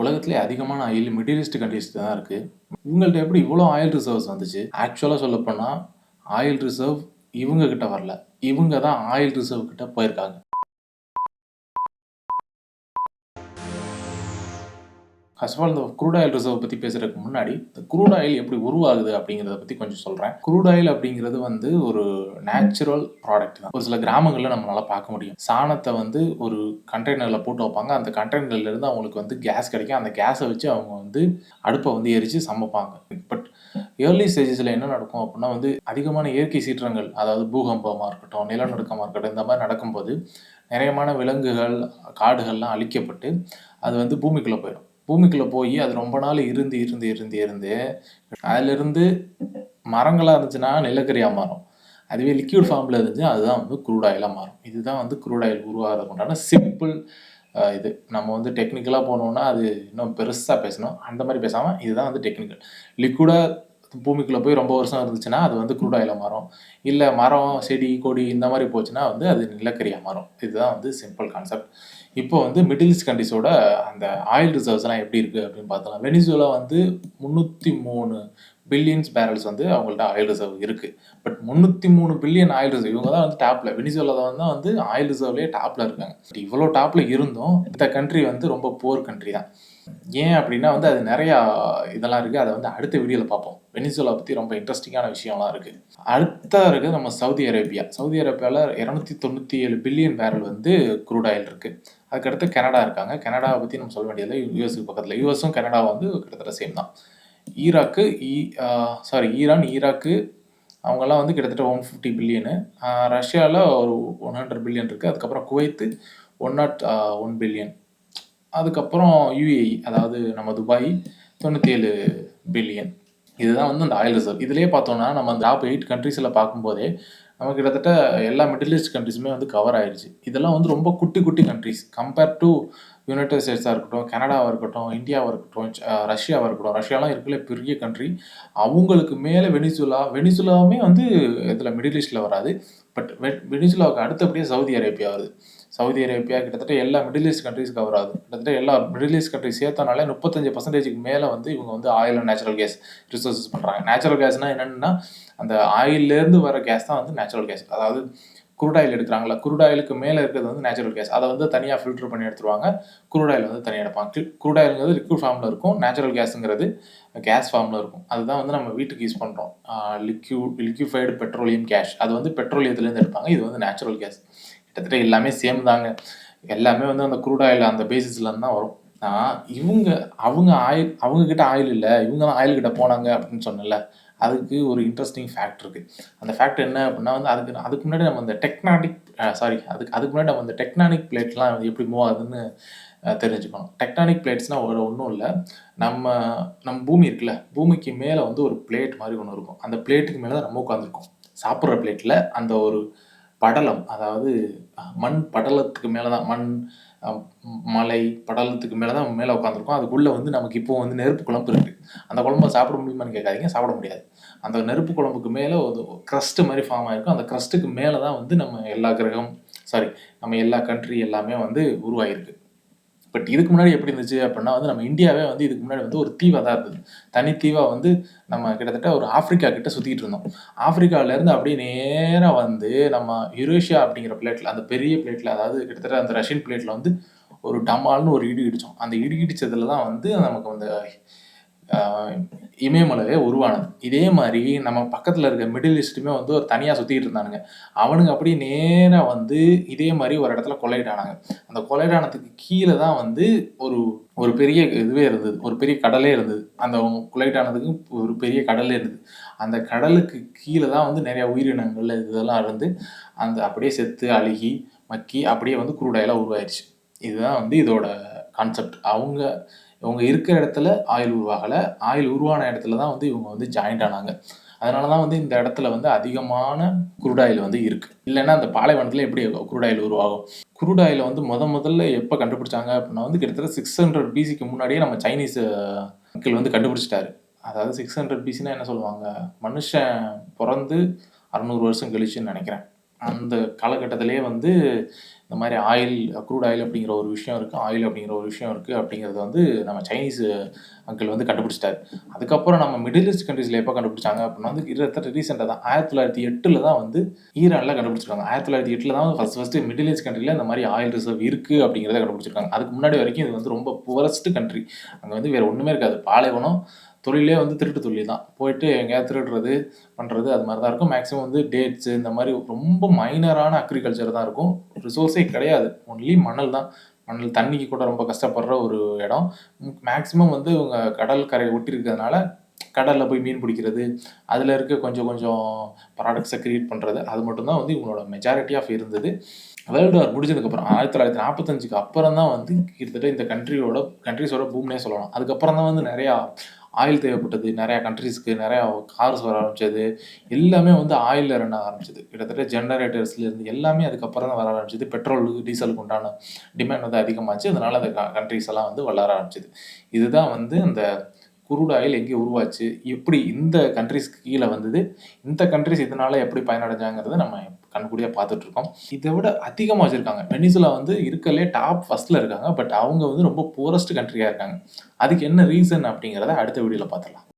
உலகத்திலே அதிகமான oil middle east countries தான் இருக்குது இவங்கள்ட்ட எப்படி இவ்வளோ ஆயில் ரிசர்வ்ஸ் வந்துச்சு? ஆக்சுவலாக சொல்லப்போனால் ஆயில் ரிசர்வ் இவங்க கிட்ட வரல. இவங்க தான் ஆயில் ரிசர்வ் கிட்ட போயிருக்காங்க. ஃபர்ஸ்ட் ஆஃப் ஆல் இந்த க்ரூட் ஆயில் ரிசர்வ் பற்றி பேசுறதுக்கு முன்னாடி இந்த குரூட் ஆயில் எப்படி உருவாகுது அப்படிங்கிறத பற்றி கொஞ்சம் சொல்கிறேன் குரூட் ஆயில் அப்படிங்கிறது வந்து ஒரு நேச்சுரல் ப்ராடக்ட் தான். ஒரு சில கிராமங்களில் நம்மளால் பார்க்க முடியும். சாணத்தை வந்து ஒரு கண்டெய்னரில் போட்டு வைப்பாங்க. அந்த கண்டெய்னர்லேருந்து அவங்களுக்கு வந்து கேஸ் கிடைக்கும். அந்த கேஸை வச்சு அவங்க வந்து அடுப்பை வந்து எரித்து சமைப்பாங்க. பட் ஏர்லி ஸ்டேஜஸில் என்ன நடக்கும் அப்படின்னா வந்து அதிகமான இயற்கை சீற்றங்கள் அதாவது பூகம்பமாக இருக்கட்டும் நிலநடுக்கமாக இருக்கட்டும் இந்த மாதிரி நடக்கும்போது நிறையமான விலங்குகள் காடுகள்லாம் அழிக்கப்பட்டு அது வந்து பூமிக்குள்ளே போயிடும். பூமிக்குள்ளே போய் அது ரொம்ப நாள் இருந்து இருந்து இருந்து இருந்து அதிலிருந்து மரங்களாக இருந்துச்சுன்னா நிலக்கரியாக மாறும். அதுவே லிக்யூட் ஃபார்மில் இருந்துச்சு அதுதான் வந்து குரூடாயிலாக ஆயிலாக மாறும். இதுதான் வந்து குரூடாயில் ஆயில் உருவாகிறதுக்கு உண்டான சிம்பிள் இது. நம்ம வந்து டெக்னிக்கலாக போனோம்னா அது இன்னும் பெருசாக பேசணும். அந்த மாதிரி பேசாமல் இதுதான் வந்து டெக்னிக்கல் லிக்விடாக பூமிக்குள்ளே போய் ரொம்ப வருஷம் இருந்துச்சுன்னா அது வந்து குரூட் ஆயிலாக மாறும். இல்லை மரம் செடி கொடி இந்த மாதிரி போச்சுன்னா வந்து அது நிலக்கரியாக மாறும். இதுதான் வந்து சிம்பிள் கான்செப்ட் இப்போ வந்து மிடில் ஈஸ்ட் கண்ட்ரிஸோட அந்த ஆயில் ரிசர்வ்ஸ்லாம் எப்படி இருக்குது அப்படின்னு பார்த்தலாம் வெனிசுலா வந்து முந்நூற்றி மூணு பில்லியன்ஸ் பேரல்ஸ் வந்து அவங்கள்ட்ட ஆயில் ரிசர்வ் இருக்குது பட் முந்நூற்றி மூணு பில்லியன் ஆயில் ரிசர்வ் இவங்க தான் வந்து டாப்பில் வெனிசுவலா தான் வந்து ஆயில் ரிசர்வ்லேயே டாப்பில் இருக்காங்க. பட் இவ்வளோ டாப்பில் இருந்தும் இந்த கண்ட்ரி வந்து ரொம்ப போர் கண்ட்ரி தான். ஏன் அப்படின்னா வந்து அது நிறையா இதெல்லாம் இருக்குது அதை வந்து அடுத்த வீடியோவில் பார்ப்போம். வெனிசுலா பற்றி ரொம்ப இன்ட்ரெஸ்டிங்கான விஷயம்லாம் இருக்குது அடுத்த இருக்குது நம்ம சவுதி அரேபியா. சவுதி அரேபியாவில் இரநூத்தி தொண்ணூற்றி ஏழு பில்லியன் பேரல் வந்து க்ரூட் ஆயில் இருக்குது அதுக்கடுத்து கனடா இருக்காங்க. கனடாவை பற்றி நம்ம சொல்ல வேண்டியதில்லை. யூஎஸ்க்கு பக்கத்தில். யூஎஸும் கனடா வந்து கிட்டத்தட்ட சேம் தான். ஈராக்கு ஈ சாரி ஈரான் ஈராக்கு அவங்கெல்லாம் வந்து கிட்டத்தட்ட ஒன் ஃபிஃப்டி பில்லியனு ரஷ்யாவில் ஒரு ஒன் ஹண்ட்ரட் பில்லியன் இருக்குது அதுக்கப்புறம் Kuwait one not one billion அதுக்கப்புறம் யூஏஇ அதாவது நம்ம துபாய் தொண்ணூற்றி ஏழு பில்லியன் இதுதான் வந்து அந்த ஆயில் ரிசர்வ் இதுலேயே பார்த்தோம்னா நம்ம அந்த டாப் எயிட் கண்ட்ரீஸில் பார்க்கும்போதே நம்ம கிட்டத்தட்ட எல்லா மிடில் ஈஸ்ட் கண்ட்ரிஸுமே வந்து கவர் ஆயிடுச்சு இதெல்லாம் வந்து ரொம்ப குட்டி குட்டி கண்ட்ரிஸ் கம்பேர் டு யுனைடெட் ஸ்டேட்ஸாக இருக்கட்டும் கனடாவாக இருக்கட்டும் இந்தியாவாக இருக்கட்டும் ரஷ்யாவாக இருக்கட்டும் ரஷ்யாலாம் இருக்கல பெரிய கண்ட்ரி அவங்களுக்கு மேலே வெனிசுலா வெனிசுலாவுமே வந்து இதில் மிடில் ஈஸ்டில் வராது. பட் வெ வெனிசுலாவுக்கு அடுத்தபடியே சவுதி அரேபியா வருது. சவுதி அரேபியா கிட்டத்தட்ட எல்லா மிடில் ஈஸ்ட் கண்ட்ரிஸ் கவர் ஆகுது. கிட்டத்தட்ட எல்லா மிடில் ஈஸ்ட் கண்ட்ரிஸ் சேர்த்தனாலே முப்பத்தஞ்சு பர்சன்டேஜுக்கு மேலே வந்து இவங்க வந்து oil and natural gas resources பண்ணுறாங்க நேச்சுரல் கேஸ்னால் என்னென்னா அந்த ஆயிலேருந்து வர கேஸ் தான் வந்து நேச்சுரல் கேஸ் அதாவது குரூட் ஆயில் எடுக்கிறாங்களா குரூட் ஆயிலுக்கு மேலே இருக்கிறது வந்து நேச்சுரல் கேஸ் அதை வந்து தனியாக ஃபில்டர் பண்ணி எடுத்துருவாங்க. குரூட் ஆயில் வந்து தனியாக எடுப்பாங்க. குரூட் ஆயிலுங்கிறது லிக்விட் ஃபார்மில் இருக்கும். நேச்சுரல் கேஸுங்கிறது கேஸ் ஃபார்மில் இருக்கும். அதுதான் வந்து நம்ம வீட்டுக்கு யூஸ் பண்ணுறோம் லிக்யூ லிக்யூஃபைடு பெட்ரோலியம் கேஷ் அது வந்து பெட்ரோலியத்துலேருந்து எடுப்பாங்க. இது வந்து நேச்சுரல் கேஸ் கிட்டத்தட்ட எல்லாமே சேம் தாங்க எல்லாமே வந்து அந்த குரூட் ஆயில் அந்த பேசிஸ்லேருந்து தான் வரும். ஆனால் இவங்க அவங்க ஆயில் அவங்க கிட்ட ஆயில் இல்லை இவங்க தான் ஆயில் கிட்ட போனாங்க அப்படின்னு சொன்னல அதுக்கு ஒரு இன்ட்ரெஸ்டிங் ஃபேக்ட் இருக்குது அந்த ஃபேக்ட் என்ன அப்படின்னா வந்து அதுக்கு அதுக்கு முன்னாடி நம்ம அந்த டெக்னானிக் சாரி அதுக்கு அதுக்கு முன்னாடி நம்ம அந்த டெக்னானிக் பிளேட்லாம் வந்து எப்படி மூவ் ஆகுதுன்னு தெரிஞ்சுக்கணும். டெக்டானிக் பிளேட்ஸ்னால் ஒரு ஒன்றும் இல்லை. நம்ம நம்ம பூமி இருக்குல்ல பூமிக்கு மேலே வந்து ஒரு பிளேட் மாதிரி ஒன்று இருக்கும். அந்த பிளேட்டுக்கு மேலே தான் நம்ம உட்காந்துருக்கோம் சாப்பிட்ற பிளேட்டில் அந்த ஒரு படலம் அதாவது மண் படலத்துக்கு மேலே தான் மண் மலை படலத்துக்கு மேலே தான் மேலே உட்காந்துருக்கோம் அதுக்குள்ளே வந்து நமக்கு இப்போ வந்து நெருப்பு குழம்பு இருக்குது அந்த குழம்பு சாப்பிட முடியுமான்னு கேட்காதீங்க சாப்பிட முடியாது. அந்த நெருப்பு குழம்புக்கு மேலே ஒரு க்ரஸ்ட்டு மாதிரி ஃபார்ம் ஆகிருக்கும் அந்த க்ரஸ்ட்டுக்கு மேலே தான் வந்து நம்ம எல்லா கிரகம் சாரி நம்ம எல்லா கண்ட்ரி எல்லாமே வந்து உருவாகிருக்கு பட் இதுக்கு முன்னாடி எப்படி இருந்துச்சு அப்படின்னா வந்து நம்ம இந்தியாவே வந்து இதுக்கு முன்னாடி வந்து ஒரு தீவாக தான் இருந்தது. தனி தீவாக வந்து நம்ம கிட்டத்தட்ட ஒரு ஆஃப்ரிக்கா கிட்ட சுற்றிட்டு இருந்தோம். ஆஃப்ரிக்காவிலேருந்து அப்படியே நேராக வந்து நம்ம யுரேஷியா அப்படிங்கிற பிளேட்டில் அந்த பெரிய பிளேட்டில் அதாவது கிட்டத்தட்ட அந்த ரஷ்யன் பிளேட்டில் வந்து ஒரு டமால்னு ஒரு இடி இடித்தோம் அந்த இடி இடித்ததுல தான் வந்து நமக்கு அந்த இமயமலையே உருவானது. இதே மாதிரி நம்ம பக்கத்தில் இருக்க மிடில் ஈஸ்ட்டுமே வந்து ஒரு தனியாக சுற்றிட்டு இருந்தானுங்க. அவனுங்க அப்படியே நேராக வந்து இதே மாதிரி ஒரு இடத்துல கொலையிட்டானாங்க அந்த கொலையிடானதுக்கு கீழே தான் வந்து ஒரு ஒரு பெரிய இதுவே இருந்தது. ஒரு பெரிய கடலே இருந்தது. அந்த கொலையிட்டானதுக்கு ஒரு பெரிய கடலே இருந்தது. அந்த கடலுக்கு கீழே தான் வந்து நிறையா உயிரினங்கள் இதெல்லாம் இருந்து அந்த அப்படியே செத்து அழுகி மக்கி அப்படியே வந்து குரூடாயெல்லாம் உருவாயிருச்சு. இதுதான் வந்து இதோட கான்செப்ட் அவங்க இவங்க இருக்கிற இடத்துல ஆயில் உருவாகலை. ஆயில் உருவான இடத்துல தான் வந்து இவங்க வந்து ஜாயிண்ட் ஆனாங்க. அதனால தான் வந்து இந்த இடத்துல வந்து அதிகமான குருடாயில் வந்து இருக்குது இல்லைன்னா அந்த பாலைவனத்தில் எப்படி குருடாயில் உருவாகும்? குருடாயில் வந்து முத முதல்ல எப்போ கண்டுபிடிச்சாங்க அப்படின்னா வந்து கிட்டத்தட்ட சிக்ஸ் ஹண்ட்ரட் பிசிக்கு முன்னாடியே நம்ம சைனீஸ் மக்கள் வந்து கண்டுபிடிச்சிட்டாரு. அதாவது சிக்ஸ் ஹண்ட்ரட் பிசினா என்ன சொல்லுவாங்க? மனுஷன் பிறந்து அறநூறு வருஷம் கழிச்சுன்னு நினைக்கிறேன். அந்த காலகட்டத்திலே வந்து இந்த மாதிரி ஆயில் க்ரூட் ஆயில் அப்படிங்கிற ஒரு விஷயம் இருக்குது ஆயில் அப்படிங்கிற ஒரு விஷயம் இருக்குது அப்படிங்கிறது வந்து நம்ம சைனீஸ் அங்கிள் வந்து கண்டுபிடிச்சிட்டாரு. அதுக்கப்புறம் நம்ம மிடில் ஈஸ்ட் கண்ட்ரீஸில் எப்போ கண்டுபிடிச்சாங்க அப்படின்னா வந்து கிட்டத்தட்ட ரீசெண்டாக தான். ஆயிரத்தி தொள்ளாயிரத்தி எட்டில் தான் வந்து ஈரானில் கண்டுபிடிச்சிருக்காங்க. ஆயிரத்தி தொள்ளாயிரத்தி எட்டில் தான் ஃபஸ்ட் ஃபஸ்ட்டு மிடில் ஈஸ்ட் கண்ட்ரியில் இந்த மாதிரி ஆயில் ரிசர்வ் இருக்குது அப்படிங்கிறத கண்டுபிடிச்சிருக்காங்க. அதுக்கு முன்னாடி வரைக்கும் இது வந்து ரொம்ப புவரஸ்ட் கண்ட்ரி அங்கே வந்து வேறு ஒன்றுமே இருக்காது. பாலைவனம் தொழிலே வந்து திருட்டு தொழில் தான். போயிட்டு எங்கேயாவது திருடுறது பண்ணுறது அது மாதிரி தான் இருக்கும். மேக்ஸிமம் வந்து டேட்ஸு இந்த மாதிரி ரொம்ப மைனரான அக்ரிகல்ச்சர் தான் இருக்கும். ரிசோர்ஸே கிடையாது. ஒன்லி மணல் தான். மணல் தண்ணிக்கு கூட ரொம்ப கஷ்டப்படுற ஒரு இடம். மேக்ஸிமம் வந்து இவங்க கடல் கரை ஒட்டி இருக்கிறதுனால கடலில் போய் மீன் பிடிக்கிறது அதில் இருக்க கொஞ்சம் கொஞ்சம் ப்ராடக்ட்ஸை க்ரியேட் பண்ணுறது அது மட்டும்தான் வந்து இவங்களோட மெஜாரிட்டி ஆஃப் இருந்தது. வேர்ல்டு வார் முடிஞ்சதுக்கப்புறம் ஆயிரத்தி தொள்ளாயிரத்தி நாற்பத்தஞ்சுக்கு அப்புறம் தான் வந்து கிட்டத்தட்ட இந்த கண்ட்ரியோட கண்ட்ரிஸோட பூம்னே சொல்லலாம். அதுக்கப்புறம் தான் வந்து நிறையா ஆயில் தேவைப்பட்டது. நிறையா கண்ட்ரீஸ்க்கு நிறையா கார்ஸ் வர ஆரம்பிச்சது. எல்லாமே வந்து ஆயிலில் ரன் ஆக ஆரம்பிச்சது. கிட்டத்தட்ட ஜெனரேட்டர்ஸ்லேருந்து எல்லாமே அதுக்கப்புறம் தான் வர ஆரம்பிச்சது. பெட்ரோல் டீசலுக்கு உண்டான டிமாண்ட் வந்து அதிகமாச்சு. அதனால அந்த கண்ட்ரிஸ் எல்லாம் வந்து வளர ஆரம்பிச்சது. இதுதான் வந்து அந்த குரூட் ஆயில் எங்கே உருவாச்சு? எப்படி இந்த கண்ட்ரிஸ்க்கு கீழே வந்தது? இந்த கண்ட்ரிஸ் இதனால எப்படி பயனடைஞ்சாங்கிறத நம்ம கண்கூடியாக பார்த்துட்டு இருக்கோம் இதை விட அதிகமாக வச்சுருக்காங்க. வெனிசுலா வந்து இருக்கலே டாப் ஃபஸ்ட்டில் இருக்காங்க. பட் அவங்க வந்து ரொம்ப புவரஸ்ட் கண்ட்ரியாக இருக்காங்க. அதுக்கு என்ன ரீசன் அப்படிங்கிறத அடுத்த வீடியோவில் பார்த்துடலாம்.